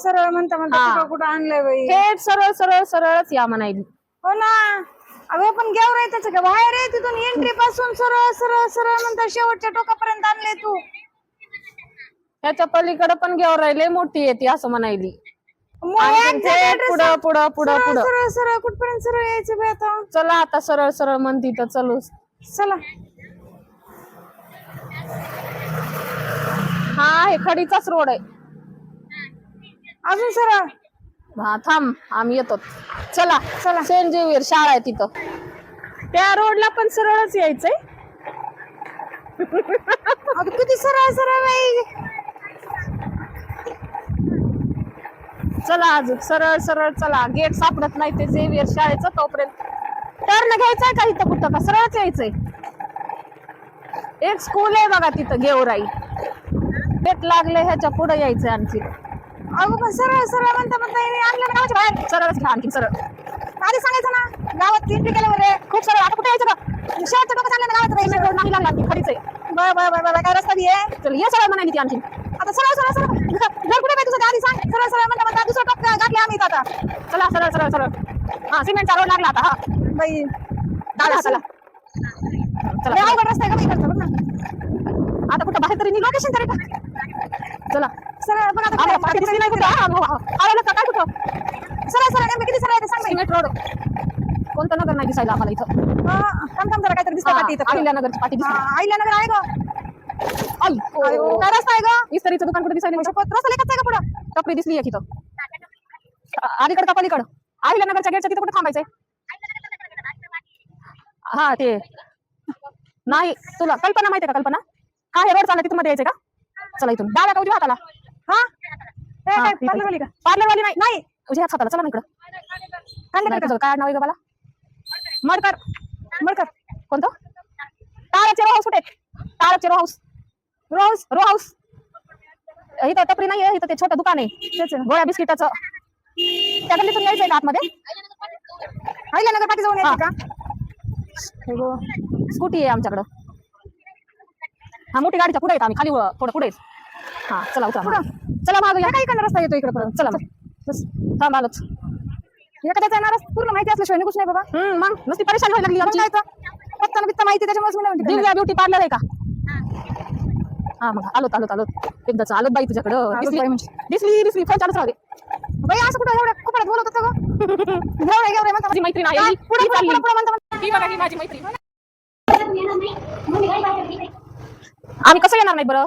सरळ म्हणता म्हणता हा. कुठं कुठं आणलंय बाई? थेट सरळ सरळ सरळच या म्हणायली. हो ना. अगं पण गेवर आहे त्याचं का? बाहेर आहे तिथून एंट्री पासून सरळ सरळ सरळ म्हणता शेवटच्या टोकापर्यंत आणलंय तू. ह्याच्या पलीकडे पण घेऊन राहिले मोठी येते असं म्हणायली. मग आणखीन exact थेट address पुढं. पुढं पुढं सरळ पुढं. सरळ सरळ कुठपर्यंत सरळ यायचं आता? चला आता सरळ सरळ म्हणती तर चलू. चला. हा हे खडीचाच रोड आहे. अजून सरळ हा थांब आम्ही येतो. चला चला. सेंट जेवियर शाळा आहे तिथं. त्या रोडला पण सरळच यायचंय. अगं किती सरळ सरळ बाई. चला अजून सरळ सरळ चला. गेट सापडत नाही ते झेवियर शाळेचं तोपर्यंत. टर्न घ्यायचंय का इथं कुठं? का सरळच यायचंय? एक स्कूल आहे बघा तिथं गेवराई. गेट लागले ह्याच्या पुढे यायचंय आणखी अगं पण सरळ सरळ म्हणता म्हणता आणलं गावाच्या बाहेर. सरळच घ्या आणखी सरळ. आधी सांगायचं ना गावात एंट्री केलं बरे खूप सरळ. आता कुठे यायचं का शेवटचं टोकं सांगलं ना गावात. रोड नाही लागला आणखी खडीच आहे. बर बर बर बर काय रस्ता बी आहे? चल ये सरळ म्हणाली ती आणखी. आता सरळ सरळ सरळ. घर कुठे पाहिजे तुझं? आधी सांग. सरळ सरळ म्हणता म्हणता दुसरं टोक गाठले आम्ही आता. चला सरळ सरळ सरळ. हा सिमेंटचा रोड लागला आता हा. बाई. हाताला. चला. लय अवघड रस्ता आहे का बघ ना. आता कुठं बाहेर तरी लोकेशन तरी का चला. सरळ बघ आम्हाला पाठी आहे? नाही कुठं? हा. आलं का काय कुठं? सरळ सरळ नेमकं किती सरळ आहे ते सांग बाई. Cement road. कोणतं नगर नाही दिसायला आम्हाला इथं? हा, थांब थांब जरा काहीतरी दिसतं पाठी इथं. अहिल्यानगरची पाठी दिसली आईला नगर आहे गं. आई अयो, काय रस्ता आहे गं? इस्त्रीचं दुकान कुठे दिसायला? शपथ, रस्ता लेखाच आहे का पुढं? टपरी दिसली एक इथं अलीकडं का पलीकडं? अहिल्यानगरच्या गेटच्या तिथं कुठे थांबायचंय? हा ते. नाही तुला कल्पना माहितीये का कल्पना? हा हे रोड चालला तिथून मध्ये यायचंय का? चला इथून. डाव्या का उजव्या हाताला. काय. पार्लर वाली का? पार्लरवाली नाही. नाही उजव्या हात हाताला चला ना इकडं. नाही, तुझं काय नाव आहे ग मला मडकर. मडकर. कोणतं? ताराचे रो हाऊस कुठे? ताराचे row house. Row house row house इथं टपरी नाही आहे इथं ते छोटं दुकान आहे. गोळ्या बिस्किटाचं. त्या गल्लीतून यायचंय का आतमध्ये? आईला नगर पाठी जाऊन. यायचं का स्कूटी आहे आमच्याकडं. हा मोठी गाडीच्या पुढे येत आम्ही खाली थोडं पुढे हा चला उतरा. चला माग या. काय इकडनं रस्ता येतो इकडे परत. चला मग. बस. थांब आलोच एखाद्याचा येणार पूर्ण माहिती असल्याशिवाय निघूच नाही बाबा. हम्म मग. नुसती परेशान व्हायला लागली आमची. पत्ता बित्ता माहिती त्याच्यामुळेच मी नाही म्हणते दिव्या ब्युटी पार्लर आहे का? हा. मग. आलोत आलोत आलोत. एकदाच आलोत बाई तुझ्याकडं. आलोत दिसली बाई म्हणजे. दिसली दिसली. फोन चालूच राहू दे. बाई असं कुठं एवढ्या खूप बोलत होतं गं? म्हणता माझी मैत्रीण आहे काय? ही पुढं, ही पुढं, चालली. पुढं, पुढं म्हणता ही बघा ही माझी मैत्रीण. आम्ही कसं येणार नाही बरं?